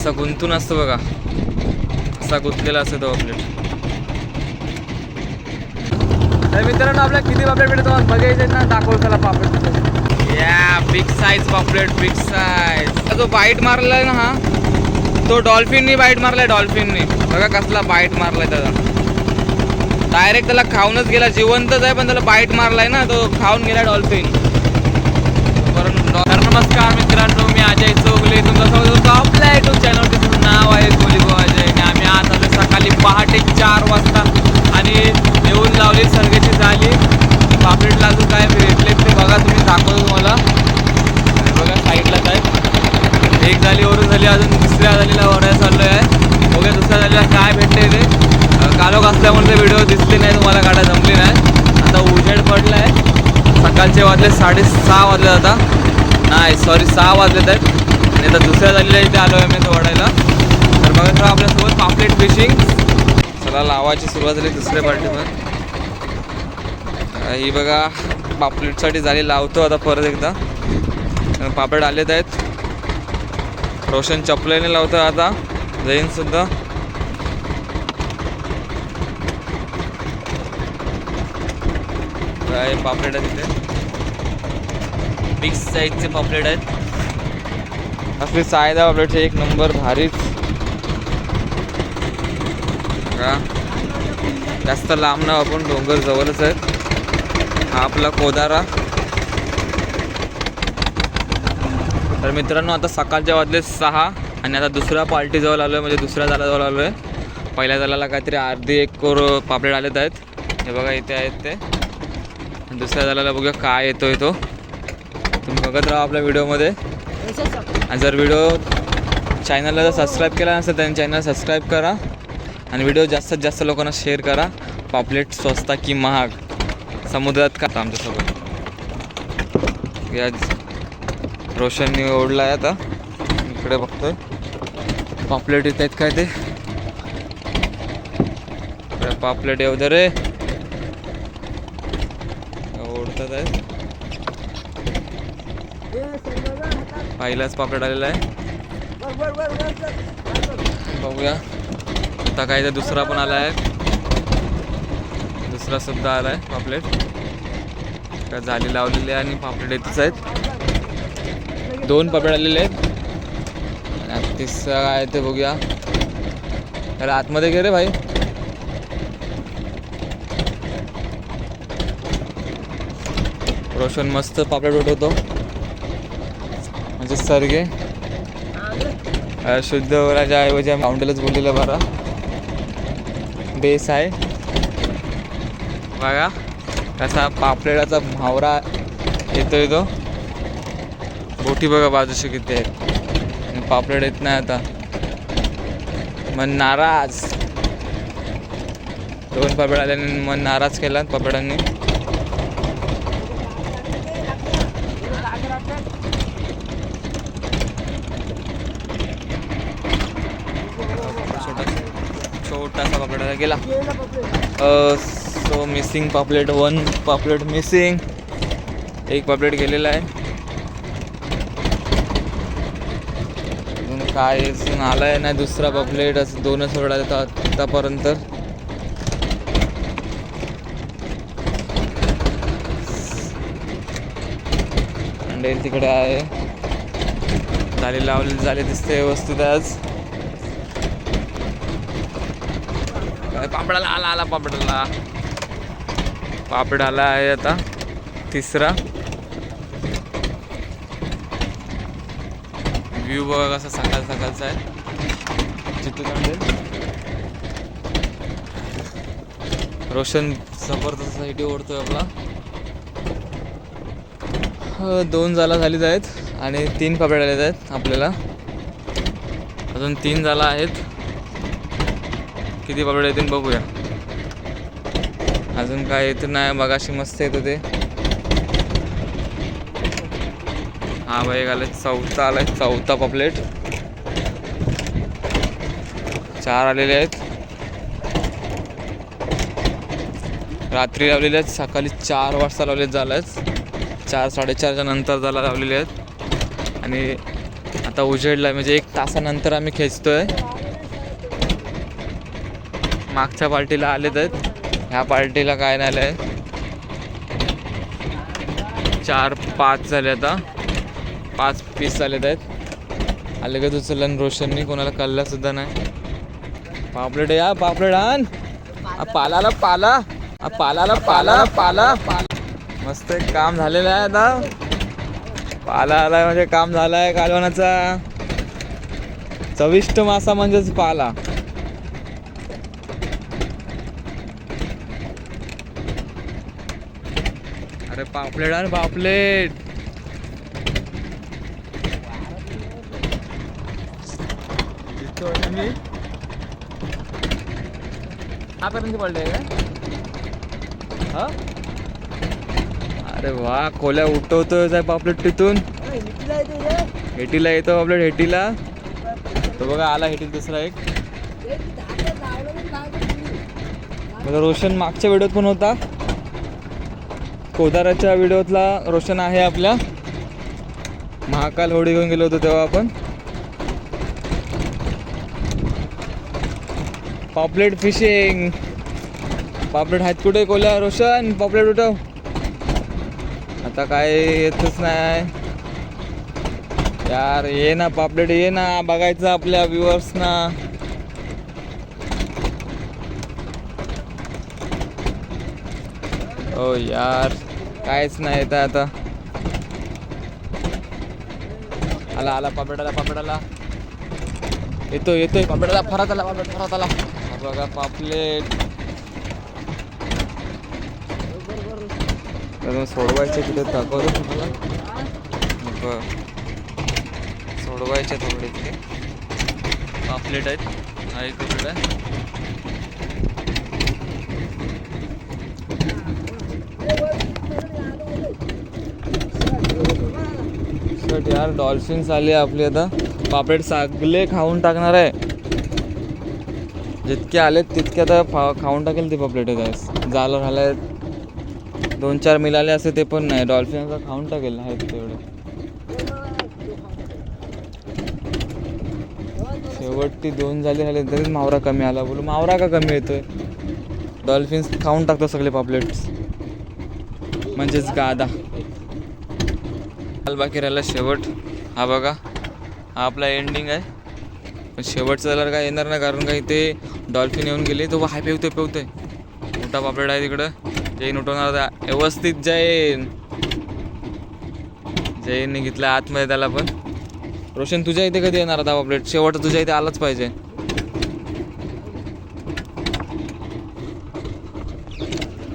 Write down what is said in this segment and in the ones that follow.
असा गुंतून असतो बघा. असा गुंतलेला असतो तो पापलेट तर मित्रांनो आपल्या किती पापलेट भेटत बघायचे ना दाखवतो त्याला पापलेट या बिग साईज पापलेट बिग साईज जो बाईट मारलाय ना हा तो डॉल्फिननी बाईट मारलाय डॉल्फिननी बघा कसला बाईट मारलाय त्याचा. डायरेक्ट त्याला खाऊनच गेला जिवंतच आहे पण त्याला बाईट मारलाय ना तो खाऊन गेला डॉल्फिन नमस्कार मित्रांनो मी अजय चोगले. तुमचा स्वागत आपल्या युट्यूब चॅनल तिथून नाव आहे गोलीगो अजय. आणि आम्ही आज आलो सकाळी पहाटे चार वाजता. आणि येऊन लावली सर्गेची झाली. पापलेटला अजून काय भेटले ते बघा तुम्ही दाखवतो तुम्हाला. आणि बघा साईडला काय. एक झाली वरून झाली अजून दुसऱ्या झालीला ओढायला चाललो आहे. बघा दुसऱ्या झालीला काय भेटते ते. अं, कालोख असल्यामुळे ते व्हिडिओ दिसले नाही तुम्हाला काढा जमले नाही. आता उजेड पडला आहे सकाळचे वाजले साडेसहा वाजले जातात नाही सॉरी सहा वाजलेत आहेत. आणि आता दुसऱ्या झालेल्या इथे आलो आहे मी तो ओढायला तर बघा तर आपल्यासोबत पापलेट फिशिंग चला लावायची सुरुवात झाली दुसऱ्या पार्टीवर. ही बघा पापलेटसाठी झाली लावतो आता परत एकदा. कारण पापलेट आलेत आहेत. रोशन चपलेने लावतो आता जैनसुद्धा काय पापलेट आहे तिथे? बिग साईजचे पॉपलेट आहेत. असले सायदा पापलेटचे एक नंबर भारीच. का जास्त लांब ना आपण डोंगर जवळच आहेत. हा आपला कोदारा. तर मित्रांनो आता सकाळच्या वाजले सहा आणि आता दुसऱ्या पार्टीजवळ आलो आहे म्हणजे दुसऱ्या जालाजवळ आलो आहे पहिल्या जालाला काहीतरी अर्धी एक कोर पापलेट आलेत आहेत. हे बघा इथे आहेत ते. दुसऱ्या जालाला बघूया काय येतोय तो. तुम्ही बघत राहा आपल्या व्हिडिओमध्ये. आणि जर व्हिडिओ चॅनलला जर सबस्क्राईब केला नसेल तर चॅनल सबस्क्राईब करा. आणि व्हिडिओ जास्तीत जास्त लोकांना शेअर करा. पापलेट स्वस्ता की महाग. समुद्रात का आमच्यासोबत. या रोशननी ओढला आहे आता इकडे बघतोय. पापलेट येत आहेत काय ते? इकडे पापलेट येऊ दे रे. ओढतात आहेत पहिलाच पापलेट आलेला आहे. बघूया. आता काय तर दुसरा पण आला आहे. दुसरा सुद्धा आला आहे पापलेट. का झाली लावलेली आहे आणि पापलेट येतच आहेत. दोन पापलेट आलेले आहेत. आणि तिसरा काय ते बघूया. त्याला आतमध्ये गे रे भाई. रोशन मस्त पापलेट उठवतो. म्हणजे सरगे. शुद्ध वराच्या ऐवजी आम्ही माउंटेलच बोललेलं बरा. बेस आहे. बघा कसा पापलेटाचा भावरा येतोय तो. बोटी बघा बाजूशी किती आहेत. आणि पापलेट येत नाही आता. मन नाराज. दोन पापड आल्याने मन नाराज केला पापडांनी छोटासा पकडायला गेला सो मिसिंग पापलेट वन पापलेट मिसिंग एक पापलेट गेलेला आहे. अजून काय अजून आलाय नाही दुसरा पापलेट असं दोनच सोडायला आतापर्यंत. अंडेल तिकडे आहे. झाले लावली झाले दिसते व्यवस्थित आज. पापडाला आला आला पापडाला. पापड आला आहे आता तिसरा. व्ह्यू बघा कसा सकाळ सकाळचा आहे. तांडेल रोशन जबरदस्त साईटी ओढतोय आपला. दोन जाला झालीच आहेत आणि तीन पापड आलेत आहेत आपल्याला. अजून तीन जाला आहेत. किती पापड येतील बघूया. अजून काय येत नाही मगाशी मस्त येत होते. हा बाई आलाय चौथा आलाय चौथा पॉपलेट चार आलेले आहेत. रात्री लावलेले आहेत सकाळी चार वाजता लावले झालं चार साडेचारच्या नंतर झाला लावलेले आहेत. आणि आता आता उजेडला म्हणजे एक तासानंतर आम्ही खेचतोय. मागच्या पार्टीला आलेत आहेत ह्या पार्टीला काय नाही आहे चार पाच झाले आता. पाच पीस झालेत आहेत आले का उचललं रोशननी कोणाला कळलं सुद्धा नाही. पापलेट या पापलेट आण. पालाला पाला. पालाला पाला पाला. पाला मस्त एक काम झालेलं आहे आता. पाला आलाय म्हणजे काम झालं आहे कालवणाचा चविष्ट मासा म्हणजेच पाला. अरे पापलेट आणि पापलेट आतापर्यंत पडले का? हा? अरे वा खोल्या उठवतोय साहेब पापलेट तिथून. हेटीला येतो पापलेट हेटीला. तो बघा आला हेटील दुसरा एक. रोशन मागच्या व्हिडिओत पण होता. कोदाराच्या व्हिडिओतला रोशन आहे आपल्या. महाकाल होडी घेऊन गेलो होतो तेव्हा आपण. पॉपलेट फिशिंग पापलेट आहेत कुठे कोल्या? रोशन पॉपलेट उठव. आता काय येतच नाही. यार ये ना पापलेट ये ना बघायचं आपल्या व्ह्युअर्सना ओ यार. काहीच नाही येत आता. आला आला पापडाला पापडाला. येतो येतोय येतोय पापडाला फरात आला पापड फरात आला बघा पापलेट. सोडवायचे कुठे दाखवतो तुम्हाला. सोडवायचे थोडे इथे पापलेट आहेत. हा एक आहे शट यार डॉल्फिन्स आली आपली आता. पापलेट सगळे खाऊन टाकणार आहे. जितके आलेत तितके आता फा खाऊन टाकेल ते पापलेट आहे जालं झालंय. दोन चार मिळाले असे ते पण नाही. डॉल्फिन आता खाऊन टाकेल आहेत तेवढे. शेवटची दोन झाले झाले. तरीच मावरा कमी आला. बोलू मावरा का कमी येतोय? डॉल्फिन्स खाऊन टाकतो सगळे पापलेट्स. म्हणजेच गादा. काल बाकी राहिला शेवट. हा बघा हा आपला एंडिंग आहे. पण शेवटचा जर काय येणार नाही कारण का इथे डॉल्फिन येऊन गेले. तो हाय पेवतो पेवतोय. मोठा पापलेट आहे तिकडं. जैन उठवणार व्यवस्थित जैन. जैनने घेतला आतमध्ये त्याला पण. रोशन तुझ्या इथे कधी येणार आता पापलेट शेवट तुझ्या इथे आलाच पाहिजे.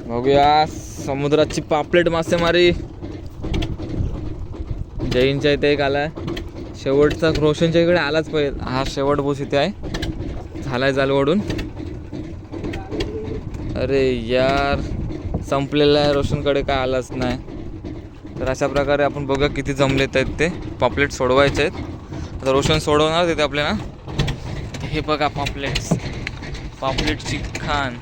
बघूया समुद्राची पापलेट मासेमारी. जैनच्या इथे एक आला आहे शेवटचा रोशनच्या इकडे आलाच पाहिजे हा शेवट बोस इथे आहे. झालाय जालवडून. अरे यार संपलेला आहे. रोशनकडे काय आलाच नाही. तर अशा प्रकारे आपण बघा किती जमलेत आहेत ते. पॉपलेट सोडवायचे आहेत. आता रोशन सोडवणार तिथे आपल्याला हे बघा पॉपलेट्स. पॉपलेटची खान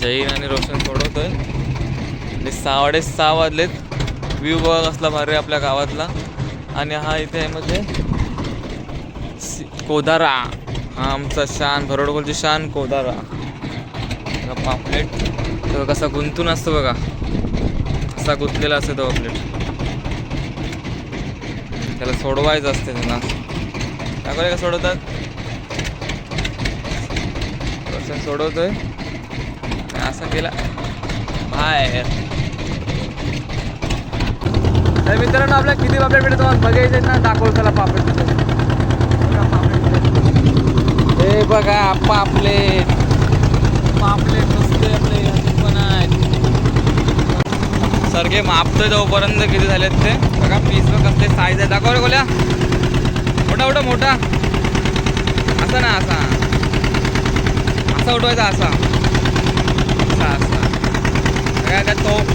जैन आणि रोशन सोडवतोय. म्हणजे साडे सहा वाजलेत. व्ह्यू बघ असला भारी आपल्या गावातला. आणि हा इथे आहे म्हणजे कोदारा. हा आमचा शान भरडकोलची शान कोदारा. पापलेट. तो कसा गुंतून असतो बघा. असा गुंतलेला असतो तो पापलेट. त्याला सोडवायचं असते त्यांना त्याकडे का सोडवतात. सोडवतोय. आणि असा केला. बाहेर. तर मित्रांनो आपल्या किती पापलेट तुम्हाला बघायचे ना दाखवतो त्याला पापलेट हे बघा पापलेट. पापलेट नुसते आपले पण आहेत. सारखे मापतोय जोपर्यंत किती झालेत ते? बघा पीस बघ कसले साईज आहे दाखव रे गोल्या. मोठा मोठा मोठा. असा ना असा. असा उठवायचा असा. असा असा.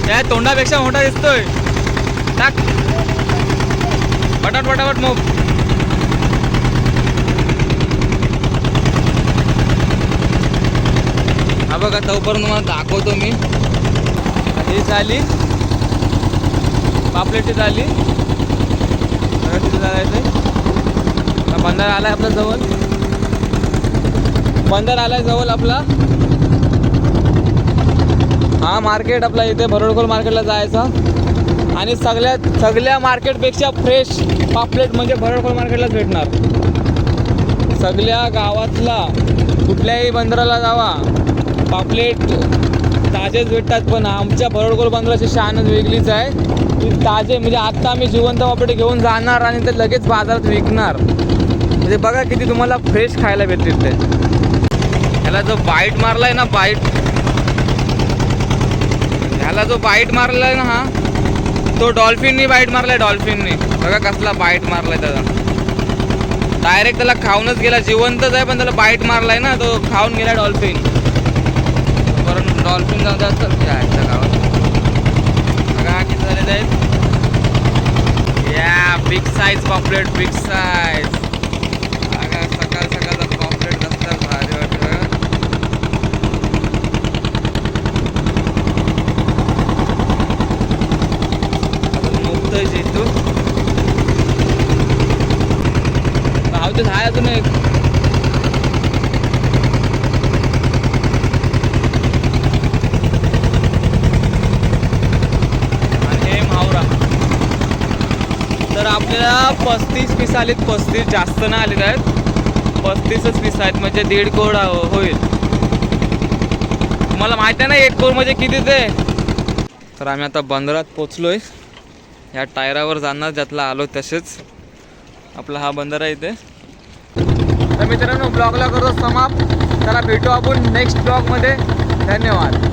त्या तोंडापेक्षा मोठा दिसतोय. टाक पटाट पटापट मग हा बघा तोपर्यंत तुम्हाला दाखवतो मी. ही झाली. पापलेटची झाली. बघा तिथे जायचं बंदर आहे आपल्या जवळ. बंदर आहे जवळ आपला. हा मार्केट आपला इथे भरडखोल मार्केटला जायचा. आणि सगळ्या सगळ्या मार्केटपेक्षा फ्रेश पापलेट म्हणजे भरडखोल मार्केटलाच भेटणार. सगळ्या गावातला कुठल्याही बंदराला जावा. पापलेट ताजेच भेटतात पण आमच्या भरडखोल बंदराची शानच वेगळीच आहे. की ताजे म्हणजे आत्ता आम्ही जिवंत पापलेट घेऊन जाणार आणि ते लगेच बाजारात विकणार. म्हणजे बघा किती तुम्हाला फ्रेश खायला भेटतील ते. ह्याला जो बाईट आहे ना बाईट ह्याला जो बाईट आहे ना हा. तो डॉल्फिननी बाईट मारलाय डॉल्फिननी. बघा कसला बाईट मारलाय त्याचा. डायरेक्ट त्याला खाऊनच गेला जिवंतच आहे पण त्याला बाईट मारलाय ना तो खाऊन गेला डॉल्फिन. कारण डॉल्फिन जाऊन द्या गावात. बघा किती झालेले आहेत या बिग साईज पॉपलेट बिग साईज बघा सकाळ सकाळचा पॉपलेट कसला भारी वाटतं अजून मुक्त आहे शेतू भावतेच एक. आणि मावरा. तर आपल्याला पस्तीस पीस आलेत पस्तीस जास्त नाही आलेत आहेत. पस्तीसच पीस आहेत म्हणजे दीड कोड होईल. तुम्हाला माहिती आहे ना एक कोड म्हणजे किती ते? तर आम्ही आता बंदरात पोचलोय. ह्या टायरावर जाणार ज्यातला आलो तसेच. आपला हा बंदर आहे इथे. तर मित्रांनो ब्लॉगला करतो समाप्त. त्याला भेटू आपण नेक्स्ट ब्लॉगमध्ये धन्यवाद.